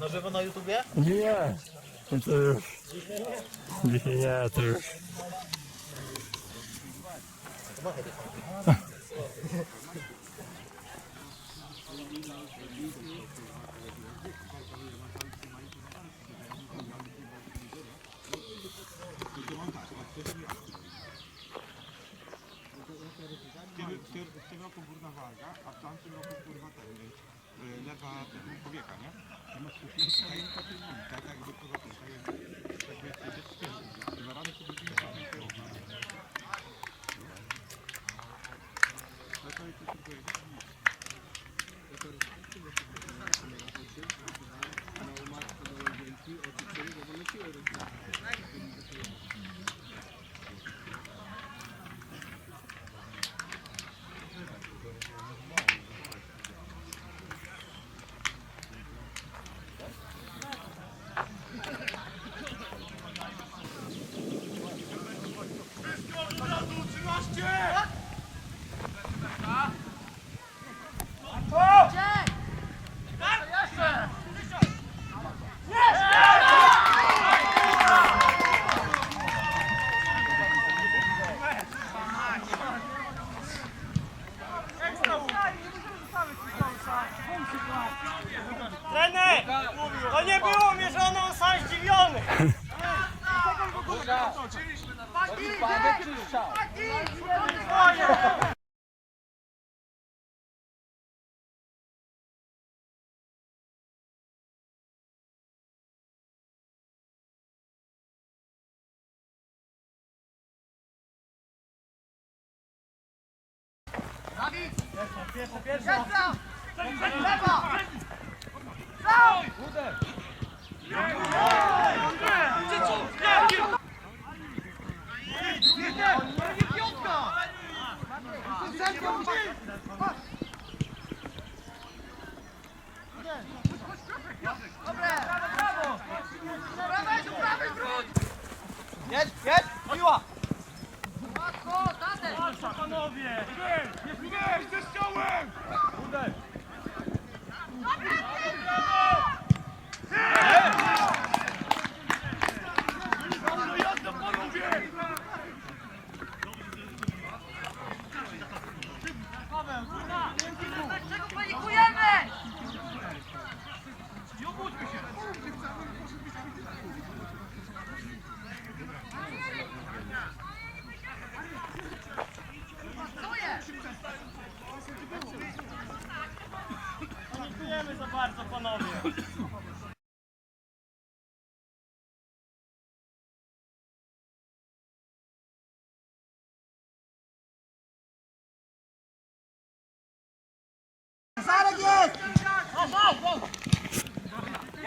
Na żywo na YouTubie? Nie, to już. Dzisiaj nie, to już. W tym, w, tym, w tym roku górna waga, a w tamtym roku kurwa ten, y, lewa y, powieka, nie? Tak, tak jakby kurwa ten, tak jakby, jakby jedziesz z tym, dwa razy to będziemy sobie kierować. No to i tu tylko jest. Trener! To nie było mierzone, on sam zdziwiony! Jedź, jedź, miła! Panowie! Czego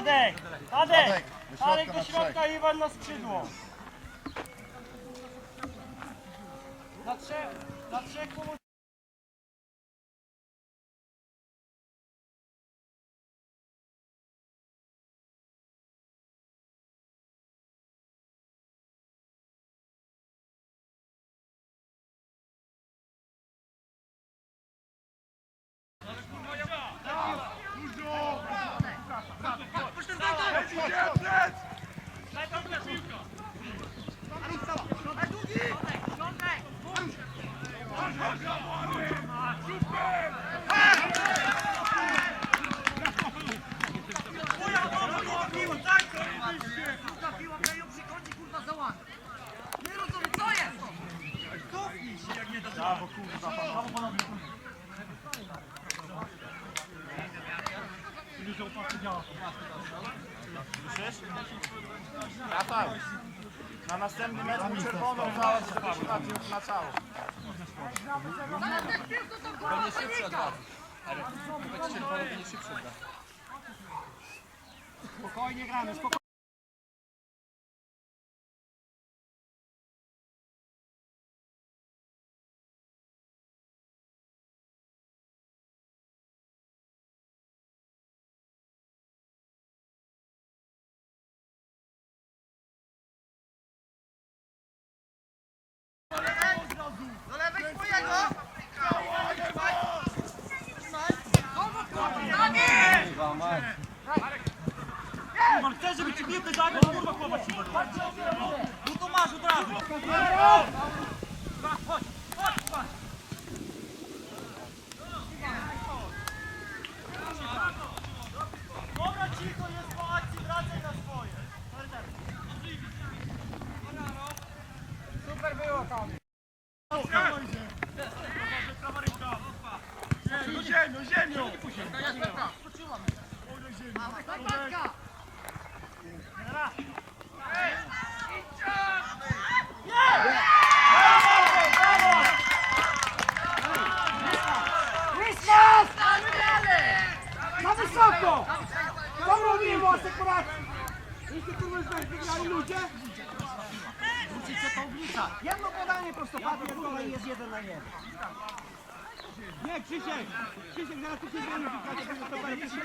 Tadek! Tadek! Tadek do środka i Iwan na skrzydło! Na trzech, na trzech pomóc... Kurwa piła kleją przychodzi kurwa za ład. Nie rozumiem, co jest? Rafał, na następny mecz mu czerwoną dałeś, żebyś trafił na całą. Zamiast jak piłkę to kurwa przenika! Spokojnie gramy, spokojnie. Do lewej twojego! Kurwa, chcesz, żeby ci piłkę zagrał, kurwa, chłopa ci No to masz od razu. Chodź, chodź, chodź. Dobra, cicho, jest po akcji, wracaj na swoje. Super było tam. Ziemią, ziemią! Zapadka! Christmas! Na wysoko! Co robimy, asekuracji? Jeśli już tak wygrali ludzie? Wrócicie to oblicza. Jedno podanie prostopadnie, drugie jest jeden na jeden. Nie, Krzysiek! Krzysiek, zaraz tu się zmieni, to będzie się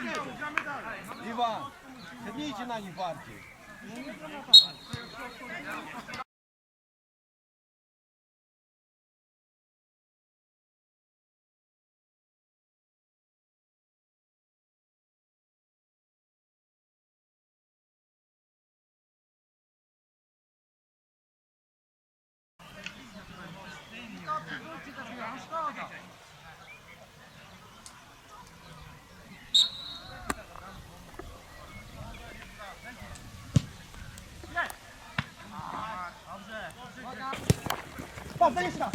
Iwan, sednijcie na nich bardziej. 알겠습니다.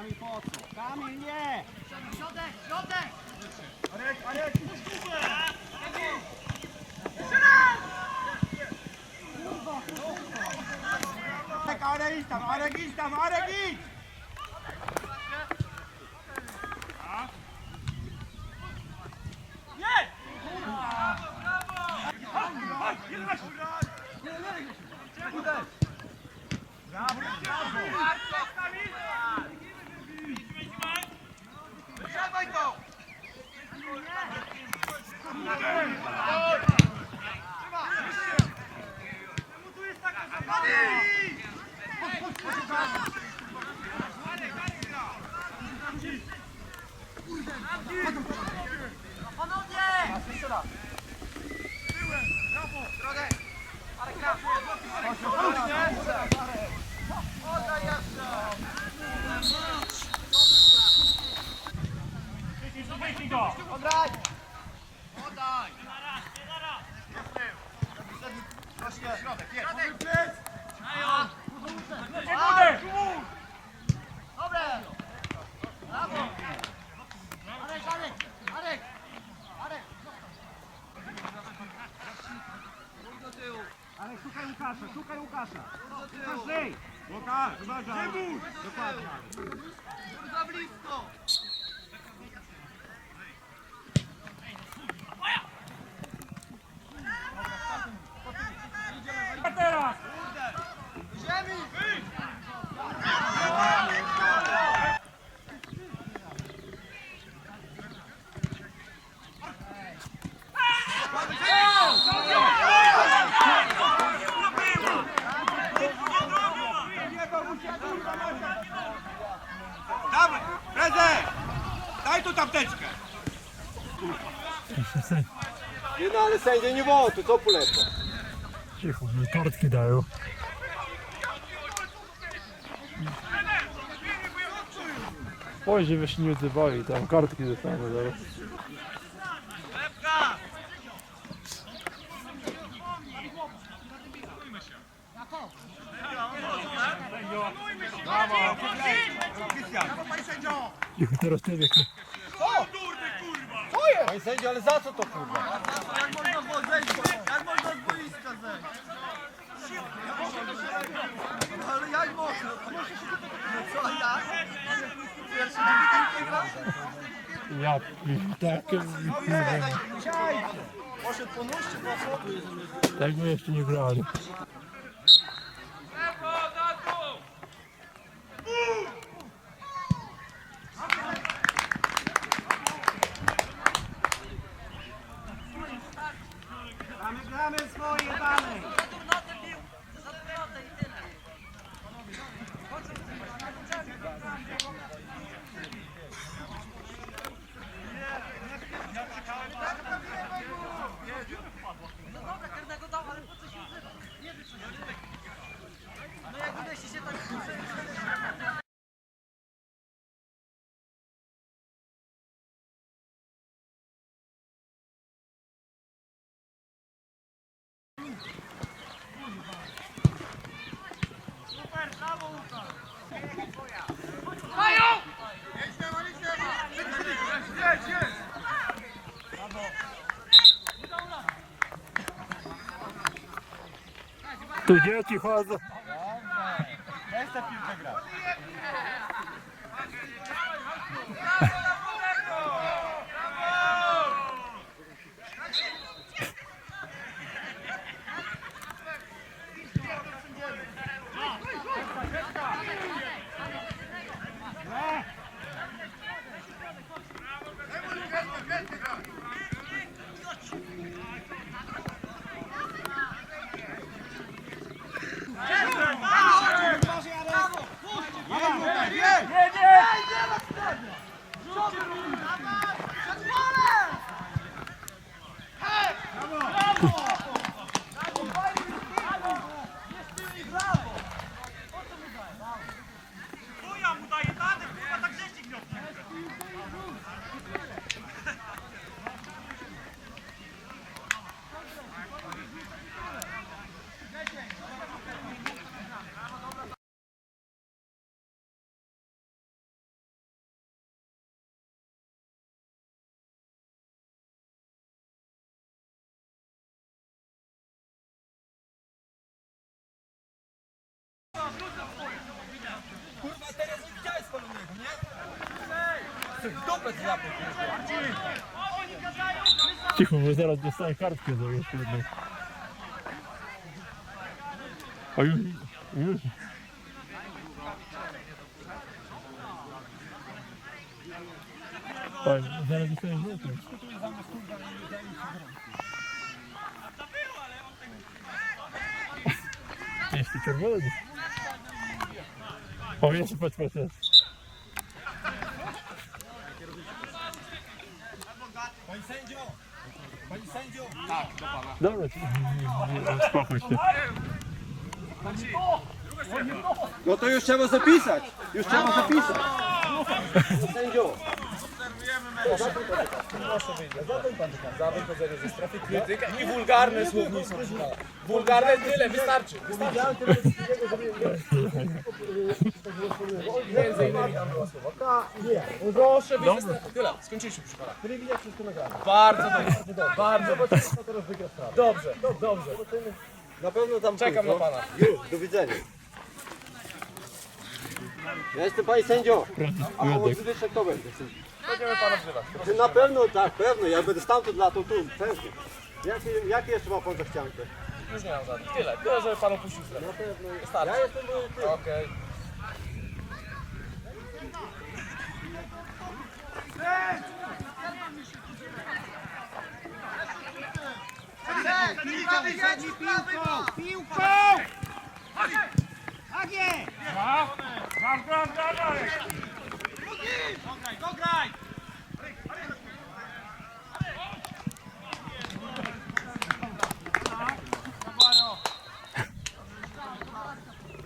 Kamil po co? Kamil nie! Środek, środek! Arek, Arek! Tak, Arek idź tam, Arek idź tam, Arek idź! Sędzia nie to co poleca? Cicho, mi kartki dają. Oj, żeby się nie odzywali, tam kartki dostaną zaraz. Cicho, teraz ty wiek. Panie sędzio, ale za co to kurwa? Jak można było zejść? Jak można z boiska zejść? No ale jak można? No co, jak? Pierwszy gra? Ja tak, Poszedł po nóż czy po schody? tak my jeszcze nie grali. Tu dzieci chodzą. Jest ta piłka gra. Chuja Cicho, bo zaraz dostaję kartkę za jedną. A już, już. Fajnie, zaraz dostaję żółtą. Jeszcze czerwony. O, jeszcze patrz, patrz. patrz. Dobra, uspokój się. No to już trzeba zapisać. Już trzeba zapisać. Sędzio. I wulgarne słownictwo. Wulgarne tyle, wystarczy. Między innymi Proszę wyjść. Tyle, skończyliśmy przy pana. Bardzo dobrze. Bardzo dobrze. Dobrze, dobrze. Na pewno tam Czekam na pójdą. pana. Już, do widzenia. Ja jestem pani sędzio. A od Zbyszek to będzie. Będziemy pana wzywać. Na pewno, tak, pewno. Ja będę stamtąd latał tu, pewnie. Jakie, jakie jeszcze ma pan zachciankę? Już nie mam żadnych. Tyle, tyle, żeby panu puścił strefę. Wystarczy. Ja jestem Zadnij piłką! Piłką! Agie! Braw! Braw, braw, braw, braw! Dograj, dograj!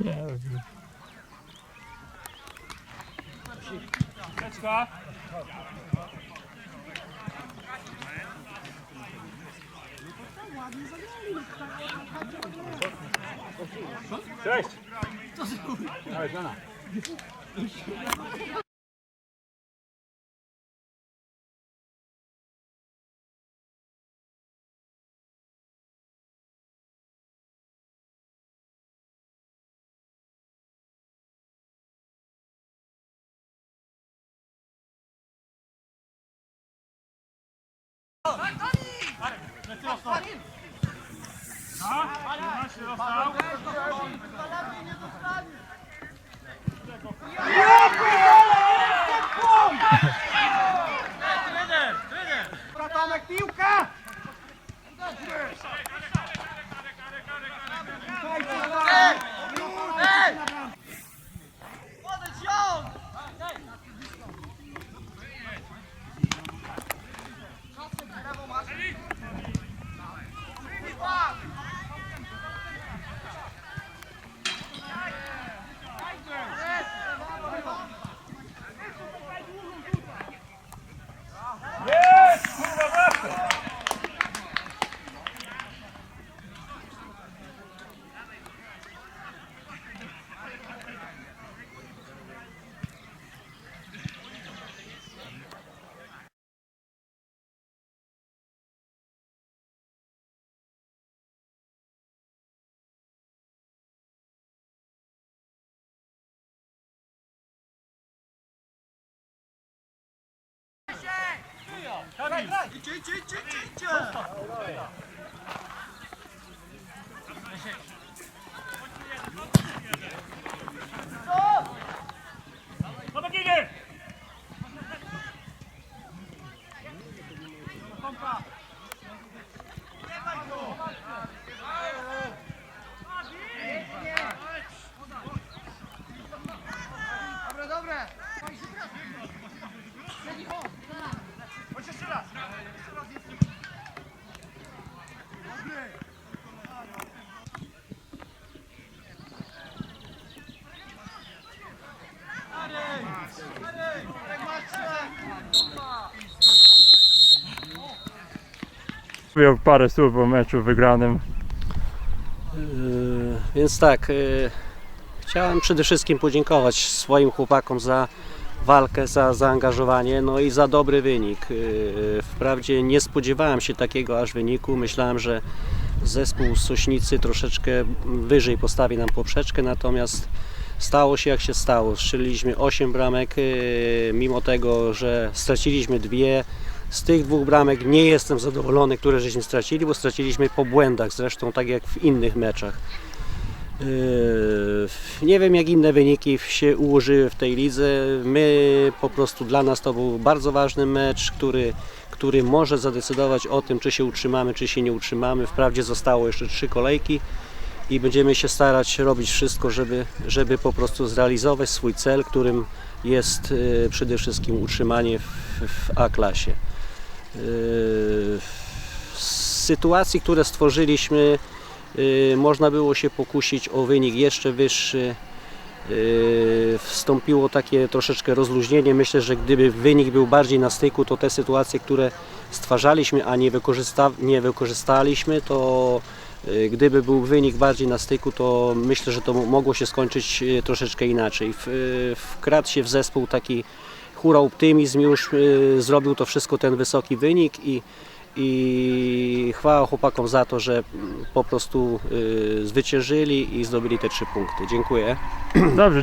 Yeah, that's good. Let's go były ty. Okej. Tomek, piłka! Грай, грай! Ічі, ічі, ічі, ічі! Mówię parę słów o meczu wygranym. Yy, Więc tak, yy, chciałem przede wszystkim podziękować swoim chłopakom za walkę, za zaangażowanie, no i za dobry wynik. Yy, Wprawdzie nie spodziewałem się takiego aż wyniku. Myślałem, że zespół Sośnicy troszeczkę wyżej postawi nam poprzeczkę, natomiast stało się jak się stało. Strzeliliśmy 8 bramek, mimo tego, że straciliśmy dwie. Z tych dwóch bramek nie jestem zadowolony, które żeśmy stracili, bo straciliśmy po błędach, zresztą tak jak w innych meczach. Yy, Nie wiem jak inne wyniki się ułożyły w tej lidze. My po prostu dla nas to był bardzo ważny mecz, który, który może zadecydować o tym, czy się utrzymamy, czy się nie utrzymamy. Wprawdzie zostało jeszcze trzy kolejki i będziemy się starać robić wszystko, żeby, żeby po prostu zrealizować swój cel, którym jest yy, przede wszystkim utrzymanie w, w A-klasie. Z sytuacji, które stworzyliśmy, y, można było się pokusić o wynik jeszcze wyższy. Y, Wstąpiło takie troszeczkę rozluźnienie. Myślę, że gdyby wynik był bardziej na styku, to te sytuacje, które stwarzaliśmy, a nie, wykorzysta, nie wykorzystaliśmy, to gdyby był wynik bardziej na styku, to myślę, że to mogło się skończyć troszeczkę inaczej. Wkradł się w zespół taki hura optymizm, już y, zrobił to wszystko ten wysoki wynik i, i chwała chłopakom za to, że po prostu y, zwyciężyli i zdobyli te trzy punkty. Dziękuję. Dobrze,